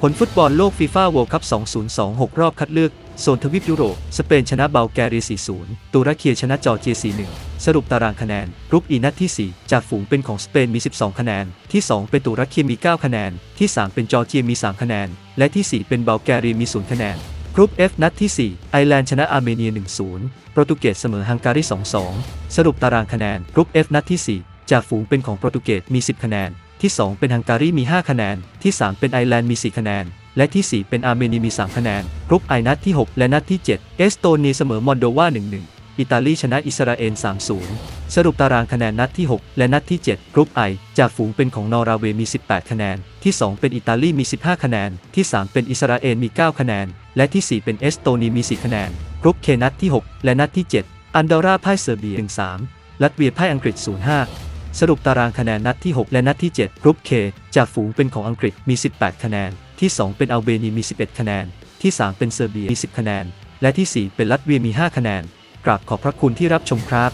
ผลฟุตบอลโลกฟีฟ่าเวิลด์คัพ2026 รอบคัดเลือก โซนทวีปยุโรป สเปนชนะเบลแกเรีย 4-0 ตุรกีชนะจอร์เจีย 4-1 สรุปตารางคะแนน กรุ๊ปอีนัดที่ 4 จากฝูงเป็นของสเปนมี 12 คะแนน ที่ 2 เป็นตุรกีมี 9 คะแนน ที่ 3 เป็นจอร์เจียมี 3 คะแนน และที่ 4 เป็นเบลแกเรียมี 0 คะแนนกรุ๊ป F นัดที่ 4 ไอร์แลนด์ชนะอาร์เมเนีย 1-0 โปรตุเกสเสมอฮังการี 2-2 สรุปตารางคะแนน กรุ๊ป F นัดที่ 4 จากฝูงเป็นของโปรตุเกสมี 10 คะแนน ที่ 2 เป็นฮังการีมี 5 คะแนน ที่ 3 เป็นไอร์แลนด์มี 4 คะแนน และที่ 4 เป็นอาร์เมเนียมี 3 คะแนนกรุ๊ปไอนัดที่ 6 และนัดที่ 7 เอสโตเนียเสมอมอนโดวา 1-1 อิตาลีชนะอิสราเอล 3-0 สรุปตารางคะแนนนัดที่ 6 และนัดที่ 7 กรุ๊ปไอจากฝูงเป็นของนอร์เวย์มี 18 คะแนน ที่ 2 เป็นอิตาลีมี 15 คะแนน ที่ 3 เป็นอิสราเอลมี 9 คะแนน และที่ 4 เป็นเอสโตเนียมี 4 คะแนนกรุ๊ปเคนัดที่ 6 และนัดที่ 7 อันดอร่าพ่ายเซอร์เบีย 1-3 ลัตเวียพ่ายอังกฤษ 0-5 สรุปตารางคะแนนนัดที่ 6 และนัดที่ 7 กรุ๊ป K จากฝูงเป็นของอังกฤษมี 18 คะแนน ที่ 2 เป็นอัลเบเนียมี 11 คะแนน ที่ 3 เป็นเซอร์เบียมี 10 คะแนน และที่ 4 เป็นลัตเวียมี 5 คะแนน กราบขอบพระคุณที่รับชมครับ